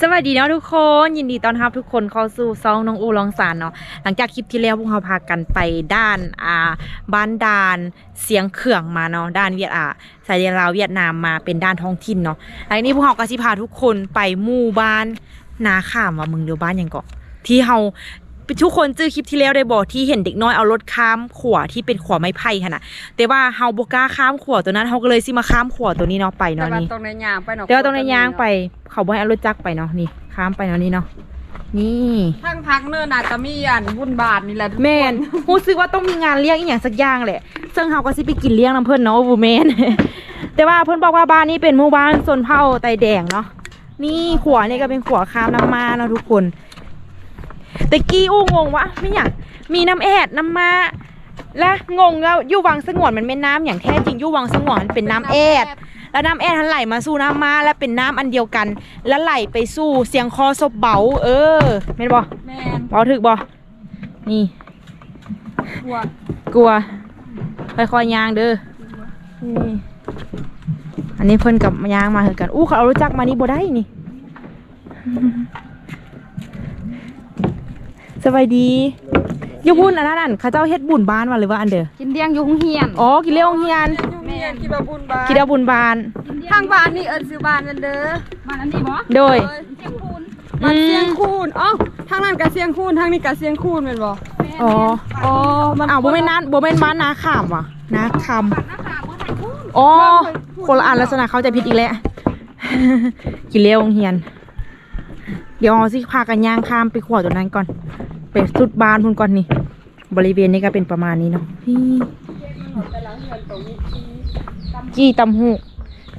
สวัสดีเนาะทุกคนยินดีต้อนรับทุกคนเข้าสู่ซองน้องอูลองสารเนาะหลังจากคลิปที่แล้วพวกเราพากันไปด้านอ่าบ้านดานเสียงเขื่องมาเนาะด้านเวียดอ่าสายเดียนลาวเวียดนามมาเป็นด้านท้องถิ่นเนาะไอ้นี้พวกเราก็สิพาทุกคนไปหมู่บ้านนาข้ามว่ามึงเดียวบ้านยังเกาะที่เฮา ทุกคนจื้อคลิปที่แล้วได้บอกที่เห็นเด็กน้อยเอารถข้ามขวที่เป็นขวไม้ไผ่ค่ะนะแต่ว่าเฮาบ่กล้าข้ามขวตัวนั้นเฮาก็เลยสิมาข้ามขวตัวนี้เนาะไปแต่เนาะว่านี่ตรงในยางไปเนาะแต่ว่าต้องในย่างไป เขาบ่ให้เอารถจักรไปเนาะนี่ข้ามไปเนาะนี่เนาะนี่ทางพักเนินอาจจะมีอันบุญบาทนี่แหละทุกคนแมนรู้สึกว่าต้องมีงานเลี้ยงอีกอย่างสักอย่างแหละซึ่งเฮาก็สิไปกินเลี้ยงน้ำเพิ่นเนาะบูแมน แต่ว่าเพิ่นบอกว่าบ้านนี้เป็นหมู่บ้านชนเผ่าไตแดงเนาะนี่ขวนี่ก็เป็นขวข้ามน้ำมาเนาะทุกคน แต่กี้อู้งงวะไม่อยากมีน้ำแอดน้ำมาและงงแล้วอยู่วังสงวนมันเป็นน้ำอย่างแท้จริงอยู่วังสงวนมันเป็นน้ำแอดแล้วน้ำแอดทันไหลมาสู่น้ำมาแล้วเป็นน้ำอันเดียวกัน แล้วไหลไปสู่เสียงคอศพเบา เออเห็นบ่แม่นเบาถึกบ่นี่ กลัว กลัวค่อยๆย่างเด้อนี่อันนี้เพิ่นกับย่างมาเหมือนกันอู้เขาเอารู้จักมานี่บ่ได้นี่ สบายดีอยูบุญอันนั้นอันเขาเจ้าเฮ็ดบุญบ้านมาหรือว่าอันเด้อกินเลี้ยงอยู่โรงเรียนอ๋อกินเลี้ยงเฮียนแม่นคิดว่าบุญบาทกินเอาบุญบานทางบ้านนี่เอิ้นซื้อบ้านนั่นเด้อมันอันนี้บ่โดยเอ้เสียงคูนบ้านเสียงคูนอ๋อทางนั้นก็เสียงคูนทางนี้ก็เสียงคูนแม่นบ่อ๋ออ๋อมันอ้าวบ่แม่นนั้นบ่แม่นบ้านนาขามว่ะนาคำนะคะบ่ทันพูดอ๋อคนละอันลักษณะเขาใจะผิดอีกแล้วกินเลี้ยวโรงเฮียน เดี๋ยวเอาสิพากันย่างข้ามไปขวดตัวนั้นก่อน ไปสุดบานพุ่นก่อนนี่ บริเวณนี้ก็เป็นประมาณนี้เนาะนี่จี้ตำหู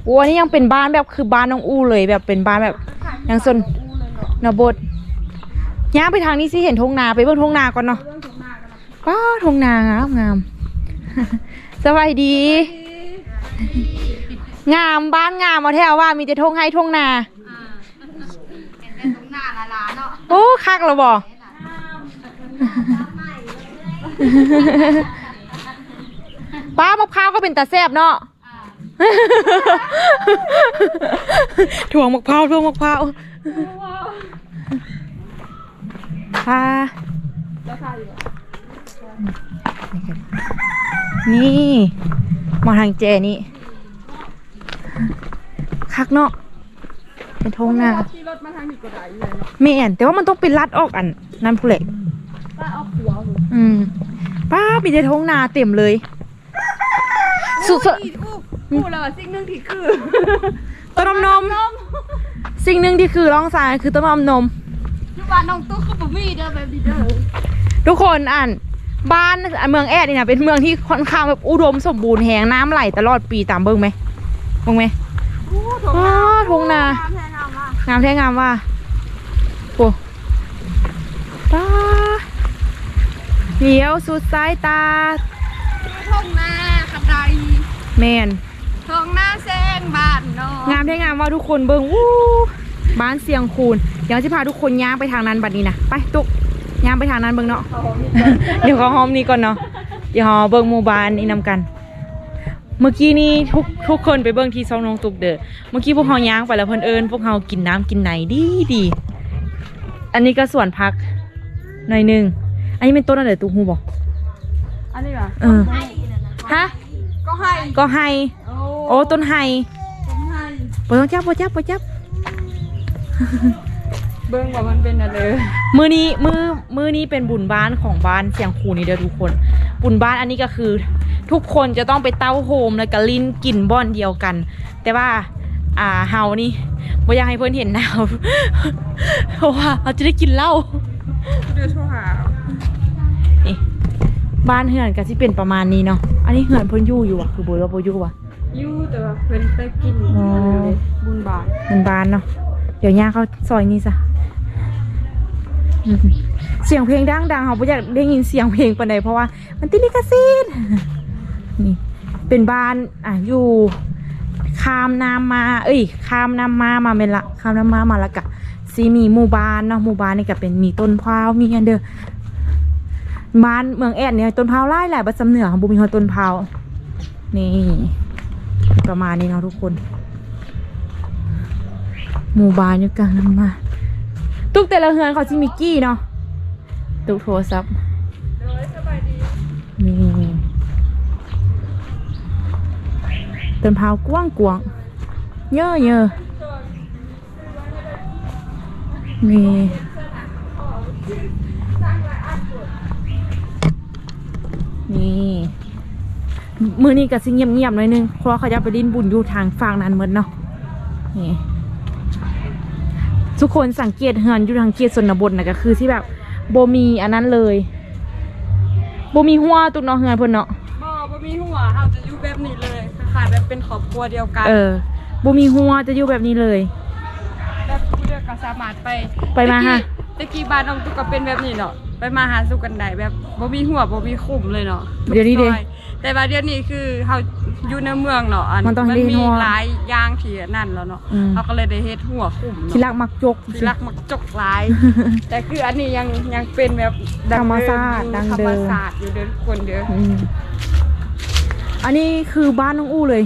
โอ้อันนี้ยังเป็นบ้านแบบคือบ้านน้องอู้เลย แบบเป็นบ้านแบบยังส่วนนบดย่างไปทางนี้สิเห็นทงนาไปเบิ่งทงนาก่อนเนาะป้าทงนางามงามสบายดี งามบ้านงามมาแถวว่ามีแต่ทงให้ทงนาเป็นตรงหน้าละลาเนาะโอ้คักแล้วบ่ ป้ามะพร้าวก็เป็นตาแซบเนาะถ่วงมะพร้าวถ่วงมะพร้าวป้านี่มาทางเจนี่คักเนาะเป็นทงนาขี่รถมาทางนี้ก็ได้เลยเนาะไม่แอนแต่ว่ามันต้องเป็นรัดออกอันนั่นผู้เล็กป้าเอาหัวหูอืม ป้าปีในท้องนาเต็มเลย สุดอีอู้พูดแล้วว่าสิ่งหนึงที่คือๆต้นนมนม สิ่งหนึ่งที่คือร้องสายคือต้นนมนมอยู่บ้านน้องตุ๊กคือบ่มีเด้อแบบนี้เด้อทุกคนอ่านบ้านเมืองแอดนี่นะเป็นเมืองที่ค่อนข้างแบบอุดมสมบูรณ์แหงน้ำไหลตลอดปีตามเบิ้งไหมเบิ้งไหมอู้ถงอ๋อนาทงนาทางแท้งามว่ะ งามแท้งามว่าโอ้ป้า เดี๋ยวสุดสายตาทงนาขับไดแมนทงนาแซงบ้านเนาะงามแท้งามว่าทุกคนเบิ่งอู้บ้านเสียงคูนเดี๋ยวจะพาทุกคนย่างไปทางนั้นบัดนี้นะไปตุกย่างไปทางนั้นเบิ่งเนาะเดี๋ยวเขาหอมนี้ก่อนเนาะเดี๋ยวเราเบิ่งหมู่บ้านนี่นำกัน เมื่อกี้นี้ทุกทุกคนไปเบิ่งที่ซองน้องตุกเด้อเมื่อกี้พวกเราย่างไปแล้วเพิ่นเอิญพวกเรากินน้ำกินไหนดีดีอันนี้ก็สวนพักหน่อยหนึง อันนี้เป็นต้นอะไรตุกฮูบอกอันนี้ว่ะเออฮะก็ให้ก็ไฮโอ้โอ้ต้นไฮผมให้บ่ต้องจับบ่จับบ่จับ เบิ่งว่ามันเป็นอะไรมือนี้มือมือนี้เป็นบุญบ้านของบ้านเสียงคูนี่เด้อทุกคน บุญบ้านอันนี้ก็คือ ทุกคนจะต้องไปเต้าโฮมแล้วก็ลิ้นกินบ้อนเดียวกัน แต่ว่า อ่าเฮานี่บ่อยากให้เพื่อนเห็นหนาวเพราะว่าเราจะได้กินเหล้าเดือดโทรหานี่ บ้านเฮือนก็สิเป็นประมาณนี้เนาะ อันนี้เฮือนเพิ่นอยู่อยู่อะคือบ่ว่าบ่อยู่อะอยู่แต่ว่าเพิ่นไปกินอ๋อบุญบาทมันบ้านเนาะ เดี๋ยวย่าเขาซอยนี้ซะอืมเสียงเพลงดังๆเขาบ่อยากได้ยินเสียงเพลงปานใดเพราะว่า มันติดลิขสิทธิ์นี่เป็นบ้านอะอยู่ข้ามน้ำมา เอ้ยข้ามน้ำมามาเป็นละข้ามน้ำมามาและกะซีมีหมู่บ้านเนาะหมู่บ้านนี่ก็เป็นมีต้นพร้าวมีอันเด้อ บ้านเมืองแอดเนี่ยต้นพร้าไล่แหละบัสำเหนือของบุมีเขาต้นพร้านี่ ประมาณนี้เนาะทุกคน หมู่บ้านอยู่กลางน้ำมาตุกแต่ละเฮือนเขาสิมีกี้เนาะตุกโทรศัพท์นี่ต้นพร้ากว้างกวางเยอะเยอะนี่ นี่มือนี้ก็สิเงียบๆหน่อยนึงเพราะว่าเขาจะไปลิ้นบุญอยู่ทางฝั่งนั้นเหมือนเนาะนี่ทุกคนสังเกตเฮือนอยู่ทางเกียรชนบทนะก็คือที่แบบโบมีอันนั้นเลยโบมีหัวตุกเนาะเฮือนเพิ่นเนาะบ่บ่มีหัวเฮาจะอยู่แบบนี้เลยคล้ายๆแบบเป็นครอบครัวเดียวกัน เออโบมีหัวจะอยู่แบบนี้เลยแบบผู้เดียวก็สามารถไปไปมาฮะ ตะกี้บ้านน้องตุ๊กก็เป็นแบบนี้เนาะไปมาหาสู่กันได้แบบบ่มีหัวบ่มีคุ้มเลยเนาะเดี๋ยวนี้เด้ซอแต่ว่าเดี๋ยวนี้คือเฮาอยู่ในเมืองเนาะอันมันต้องมันเฮ็ดมีหัวหลายอย่างที่นั่นแล้วเนาะอืมเขาก็เลยได้เฮ็ดหัวคุ้มเนาะ ที่รักมักจก ที่รักมักจกหลาย แต่คืออันนี้ยังยังเป็นแบบธรรมชาติดังเดิม ธรรมศาสตร์อยู่เด้อทุกคนเด้ออืมอันนี้คือบ้านน้องอู้เลย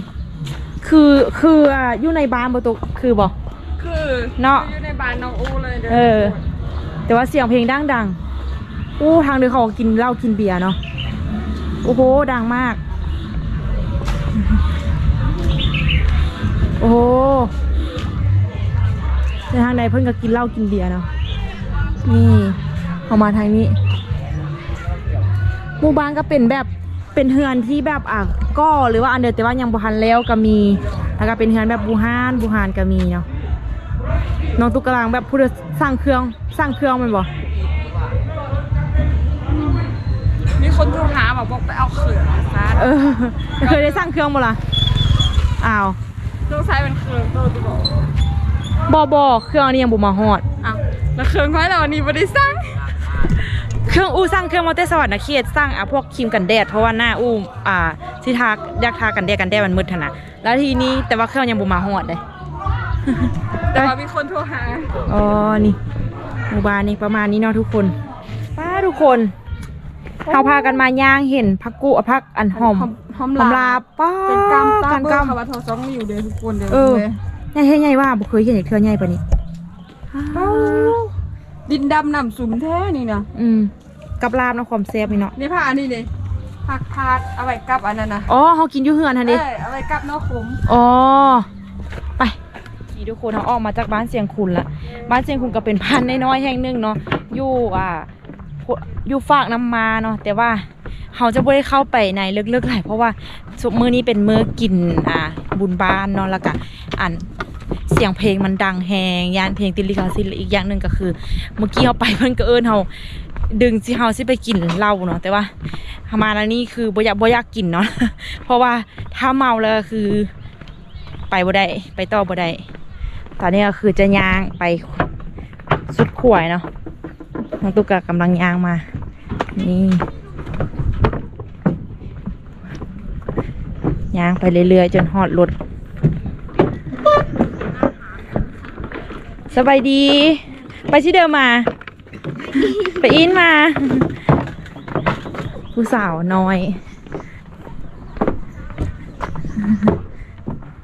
คือคืออะอยู่ในบ้านประตูคือบอก คือเนาะอยู่ในบ้านน้องอูเลยเด้อเออ แต่ว่าเสียงเพลงดังดังอู้ทางเดินเขากินเหล้ากินเบียร์เนาะโอ้โหดังมาก โอ้โหในทางใดเพิ่นก็กินเหล้ากินเบียร์เนาะนี่เอามาทางนี้หมู่บ้านก็เป็นแบบเป็นเฮือนที่แบบอะก็หรือว่าอันเดียแต่ว่ายังบูฮันแล้วก็มีแล้วก็เป็นเฮือนแบบบูฮานบูฮานก็มีเนาะน้องตุ๊กกลังแบบพูดสร้างเครื่อง สร้างเครื่องแมันบ่มีคนโทรหาบอกบอกไปเอาเขื่อนซะเออเคยได้สร้างเครื่องบ่ล่ะอ้าวต้องใช้เป็นเครื่องโตตัวบอกบอบอเครื่องอันนี้ยังบ่มาฮอดอ้าวแล้วเครื่องไว้แล้ววันนี้บ่ได้สั่งเครื่องอู้สร้างเครื่องมอเตอร์สวัสดิ์นะเคียดสร้างอะพวกครีมกันแดดเพราะว่าหน้าอู้อ่าที่ทาอยากทากันแดดกันแดดมันมืดถนะแล้วทีนี้แต่ว่าเครื่องยังบ่มาฮอดเลยแต่ว่ามีคนโทรหาอ๋อนี่ หมู่บ้านนี่ประมาณนี้เนาะทุกคนป้าทุกคนเขาพากันมาย่างเห็นพักกุอะพักอันหอมหอมหอมลาป้าเป็นกำตากันเบอร์กำคำว่าโทรสองอยู่เด้อทุกคนเด้อเออเลยใหญ่ใหญ่ว่าบ่เคยเห็นอีกเทื่อใหญ่ปานนี้ดินดำน้ำสุ่มแท้นี่นะอืมกับลาบนะความแซ่บนี่เนาะนี่ผ้าอันนี้เลยผักพาดเอาไว้กับอันนั้นนะอ๋อเขากินอยู่เฮือนทันเอดิอเอาไว้กับนอกขมอ๋อไป นี่ทุกคนเขาออกมาจากบ้านเสียงคุณละบ้านเสียงคุณก็เป็นพันน้อยๆแห่งหนึ่งเนาะอยู่อ่าอยู่ฝากน้ำมาเนาะแต่ว่าเขาจะไม่ได้เข้าไปในลึกๆหลายเพราะว่าสมือนี้เป็นมือกินอ่าบุญบ้านเนาะแล้วก็อันเสียงเพลงมันดังแฮงยานเพลงติลิขสิทธิ์อีกอย่างหนึ่งก็คือ เมื่อกี้เขาไปเพิ่อนก็เอิ้นเขาดึงสิเฮาสิไปกินเหล้าเนาะแต่ว่ามาแล้วนี่คือบ่อยากบ่อยากกินเนาะเพราะว่าถ้าเมาแล้วคือไปบ่ได้ไปต่อบ่ได้ ตอนนี้ก็คือจะยางไปสุดขวายเนาะน้องตุ๊กกกำลังยางมา นี่ยางไปเรื่อยๆ จนฮอดรถสบายดี ไปที่เดิมมา ไปอินมา ผู้สาวน้อย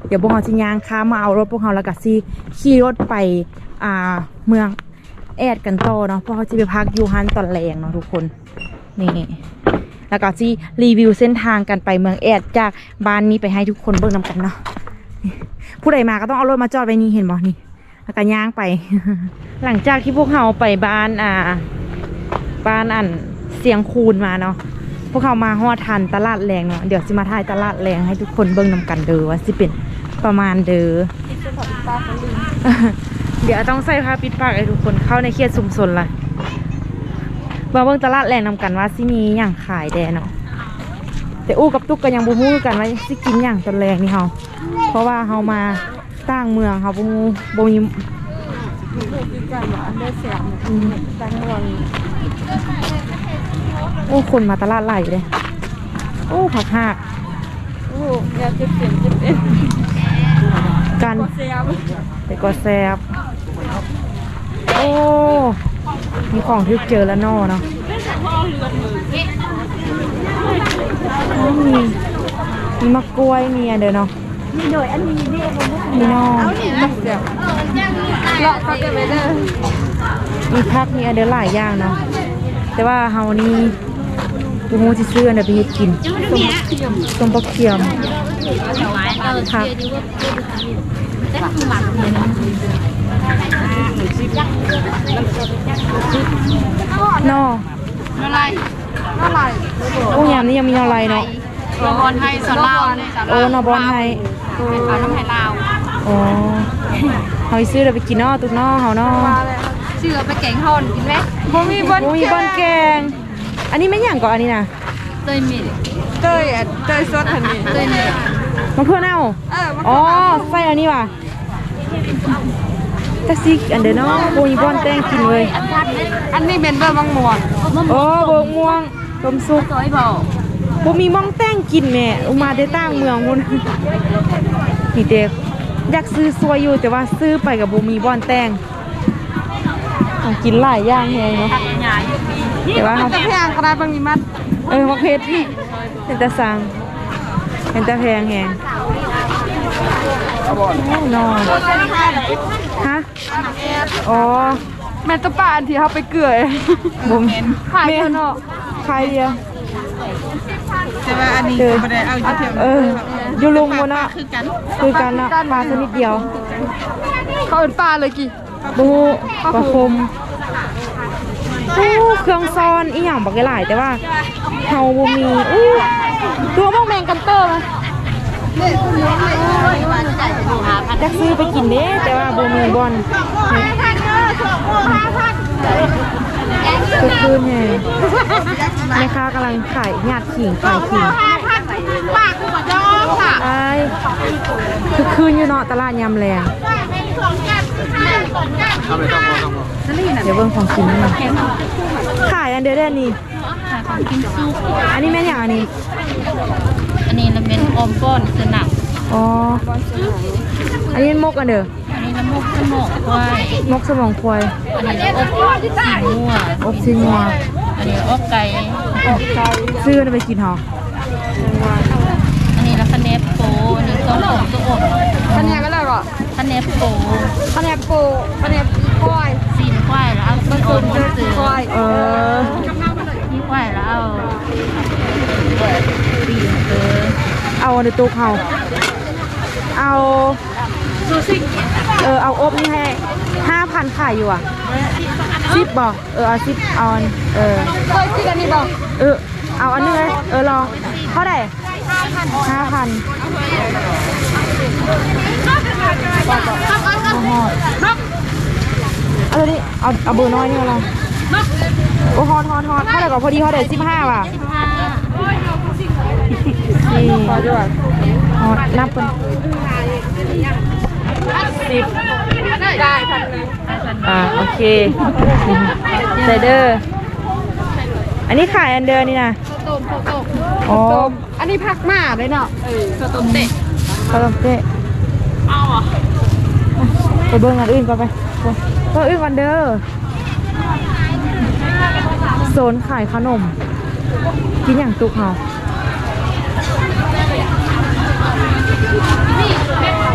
เดี๋ยวพวกเราจะย่างค้ามาเอารถพวกเราแล้วก็ซีขี่รถไปอ่าเมืองแอดกันต่อเนาะเพราะเขาจะไปพักยูฮันตอนแรงเนาะทุกคนนี่แล้วก็จีรีวิวเส้นทางกันไปเมืองแอดจากบ้านนี้ไปให้ทุกคนเบิ่งนำกันเนาะผู้ใดมาก็ต้องเอารถมาจอดไว้นี่เห็นบ่นี่แล้วก็ย่างไป หลังจากที่พวกเราไปบ้านอ่า บ้านอันเสียงคูนมาเนาะ วกเขามาฮอดทันตลาดแรงเนาะเดี๋ยวสิมาถ่ายตลาดแรงให้ทุกคนเบิ่งนำกันเด้อว่าสิเป็นประมาณเด้อเดี๋ยวต้องใส่ผ้าปิดปากให้ทุกคนเข้าในเขตชุมชนละมาเบิ่งตลาดแรงนำกันว่าสิมีอย่างขายแดเนาะแต่อู้กับตุ๊กก็ยังบ่ฮู้กันว่าสิกินอย่างตอนแรงนี่เฮาเพราะว่าเฮามาต่างเมืองเฮาบ่ฮู้บ่มีดูดีกันว่าอันได้เสียงจังหวะ โอ้คนมาตลาดหลายอยู่เลย โอ้ผักหากโอ้ยาเจ็บเสียงเจ็บเอ็นกันก็เสียบไปก็แซบโอ้ มีของที่เจอแล้วนอเนาะอ๋อมีมีมะกล้วยมีอันเดียวเนาะนี่โดยอันนี้นี่ผมมีนอกเดี๋ยวเลาะก็จะไปเด้อมีพักมีอันเดอร์หลายอย่างเนาะ แต่ว่าเฮานี่กูมูสิซื้ออันเดอร์ไปเฮ็ดกินต้มต้มปลาเคียมพักแต่คือหมักเนี่ยนะนออะไรอะไรโอ้ยามนี้ยังมีอะไรเนาะตัวบอลไทยสลาวเนี่ยโอ้นอบอลไทยปลาน้ำไทยลาวอ๋อเฮาสิซื้อเดี๋ยวไปกินเนาะตุกเนาะเฮาเนาะเชื่อไปแกงห่อนกินไหมบ่มีบนโอ้ยบอลแกง อันนี้ไม่หยังก่อนอันนี้นะเตยมิดเต้ยอะเต้ยสดอันนี้เตยมิดมะเขือเน่าเออมันอ๋อใส่อันนี้ว่ะแท็กซี่อันเดอร์เนาะโอ้ยบอลแตงกินเลย อันนี้เป็นเบอร์บางม่วงโอ้โบกม่วงต้มซุปซอยบอกบ่มีหม่องแต่งกินแม่อุมาได้ต่างเมืองมุ่นนี่เด็กอยากซื้อซวยอยู่แต่ว่าซื้อไปกับบ่มีบ่อนแต่งของ กินหลายอย่างแฮงเนาะแต่ว่ามัเฮานจะแพงขนาดบางนี้มัดเออมักเพชรเป็นตาสั่งเป็นตาแพงแฮงโอ้นอนฮะอ๋อแม่นตะปาอันที่เขาไปเกลือบ่มีขายเท่าเนาะใครอะแต่ว่าอันนี้เออบ่ได้เอาอยู่เทียมเอออยู่ลุงบ่น่ะคือกันคือกันน่ะปลาชนิดเดียวเขาเป็นปลาเลยกี่ บูปลาคมอู้เครื่องซ้อนอีหยังบักหลายแต่ว่าเฮาบ่มีอู้ตัวพวกแมงกันเตอร์มาจักซื้อไปกินเด้แต่ว่าบ่มีบอลคือคืนแห่แม่ค้ากำลังขายหยาดขิงขายขิงปากคือหมดยอมค่ะไอ้ายคือคืนอยู่เนาะตลาดยำแรง สองกันสองกันเดี๋ยวเบิ่งของกินนี่ขายอันเดียวได้อันนี้กินซุปอันนี้แม่นอย่างอันนี้ อันนี้เราเป็นออมก้อนคือหนักอ๋อ อันนี้มกอันเด้ออันนี้น้ำมูกสมองควายมกสมองควาย อันนี้อบสีม่วอบซีงัว อันนี้อบไก่ซื้อไปกินเหรออันนี้แล้วคะแนนโปอันนี้ต้มผมตัวอบอันนี้ ก็เลยก็คะแนนโปคะแนนโปคะแนนควายสีนควายแล้วเอาสีโอนมันเสือควายเออนี่ควายแล้วเอาปีนเสือเอาอันเดอตุกเขาเอาเออเอาอบนี่ให้ห้าพันขายอยู่อะสิบบอกเออเอาสิบเอาอันเออเคยกินอันนี้บ่เออเอาอันนึงเลยเออลองเท่าไหร่ห้าพัน เอาตัวนี้เอาเอาเบอร์น้อยนี่มาลองโอ้ฮอนฮอนฮอนเท่าไหร่ก่อนพอดีเท่าไหร่สิบห้าว่ะสี่พอด้วยฮอนนับเป็นสิบได้พันหนึงอ่าโอเคไซเดอร์อันนี้ขายอันเดอร์นี่นะต้มข้าวต้มอ๋อต้มอันนี้ผักหมาเลยเนาะเออข้าวต้มเตะขนมเป๊ะ ไปเบิ่งอันอื่นก่อนไปเบิ่งอื่นก่อนเด้อโซนขายขนม กินอย่างตุกเฮา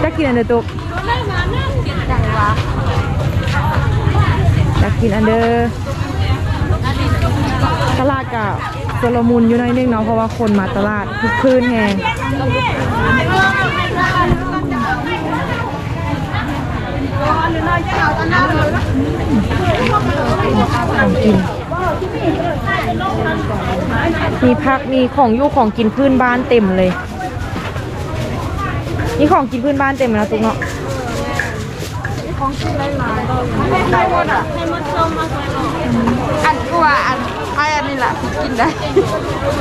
จะกินอันเดอร์ตุกอยากกินอันเดอร์ตลาดกับสลมุนอยู่หน่อยนึงเนาะเพราะว่าคนมาตลาดคึกคืนแฮง มีพักมีของอยู่ของกินพื้นบ้านเต็มเลย นี่ของกินพื้นบ้านเต็มเลยนะตุ๊กเนาะได้หมดอะอันกว่าอันไอ้อันนี้แหละกินได้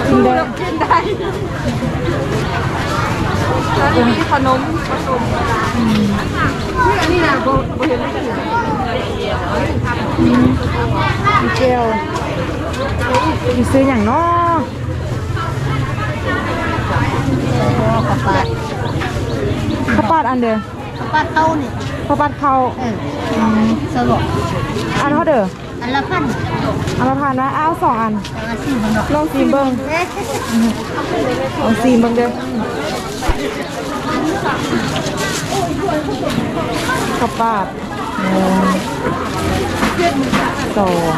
กินได้กินได้แล้วนี่ มีขนมผสมนี่อันนี้นะโบโบเห็นไม่กันเลยมีเจลมีซื้ออย่างเนาะข้าวปลาข้าวปาดอันเด้อข้าวปลาเต้านี่ข้าวปาดเขาเออสลบอันเท่าเด้ออันละพันอันละพันนะเอาสองอันลองซีมเบิ้งเอาซีมเบิ้งเด้อ ข้าวปาดหนึ่งสอง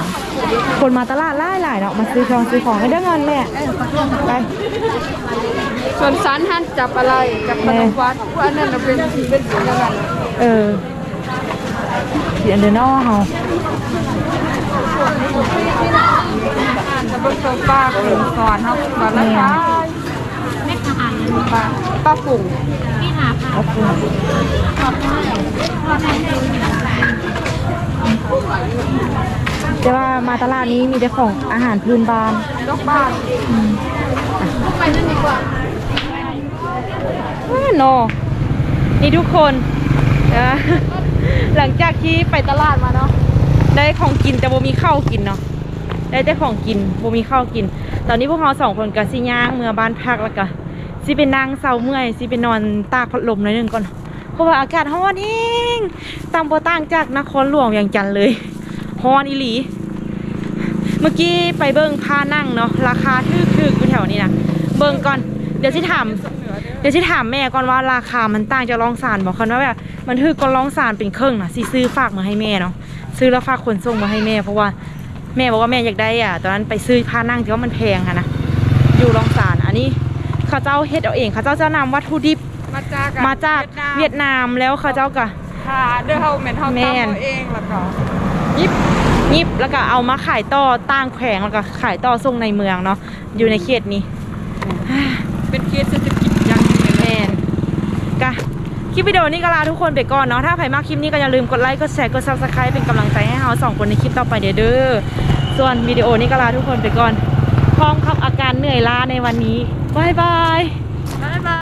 คนมาตลาดหลายหลายๆเนาะมาซื้อของซื้อของให้ได้เงินแม่ไปส่วนสันหันจับอะไรจับขนมหวานว่านั่นน่ะเป็นเป็นสิ่งอย่างนั้นเออเดี๋ยวเดี๋ยวนอเฮาจะเบิ่งตัวป้าเป็นสอนเฮาก่อนนะคะ ป้าป้าฝุ่งขอบคุณแต่ว่ามาตลาดนี้มีแต่ของอาหารพื้นบ้านดอกบ้านว้าโนนี่ทุกคนหลังจากที่ไปตลาดมาเนาะได้ของกินแต่บ่มีข้าวกินเนาะได้แต่ของกินบ่มีข้าวกิน ตอนนี้พวกเราสองคนก็สิย่างเมื่อบ้านพักแล้วก็ สิไปนั่งเซาเมื่อยสิไปนอนตากพัดลมหน่อยหนึงก่อนเพราะว่าอากาศร้อนเองต่างบ่ต่างจากนครหลวงอย่างจันเลยร้อนอีหลี เมื่อกี้ไปเบิ่งผ้านั่งเนาะราคาถูกๆอยู่แถวนี้นะเบิ่งก่อนเดี๋ยวสิถามเดี๋ยวสิถามแม่ก่อนว่าราคามันต่างจากรองสารบอกคันว่าแบบมันถือก็รองสารเป็นเครื่องนะสิซื้อฝากมาให้แม่เนาะซื้อแล้วฝากขนส่งมาให้แม่เพราะว่าแม่บอกว่าแม่อยากได้อะตอนนั้นไปซื้อผ้านั่งแต่ว่ามันแพงค่ะนะอยู่รองสารอันนี้ เขาเจ้าเฮ็ดเอาเองเขาเจ้าจะนำวัตถุดิบมาจากมาจากเวียดนามแล้วเขาเจ้าก็ค่ะเด้อเฮาแม่นเฮาแม่ตามนเอาเองแล้วก็ยิบยิบแล้วก็เอามาขายต่อต่างแขวงแล้วก็ขายต่อส่งในเมืองเนาะอยู่ในเขตนี้ เป็นเคสเศรษฐกิจอย่างหนึงเลยแมนกะคลิปวิดีโอนี้ก็ลาทุกคนไปก่อนเนาะถ้าใครมากคลิปนี้ก็อย่าลืมกดไลค์กดแชร์กด subscribe เป็นกำลังใจให้เราสองคนในคลิปต่อไปเด้อเด้อส่วนวิดีโอนี้ก็ลาทุกคนไปก่อนพร้อมกับอา การเหนื่อยล้าในวันนี้บายบาย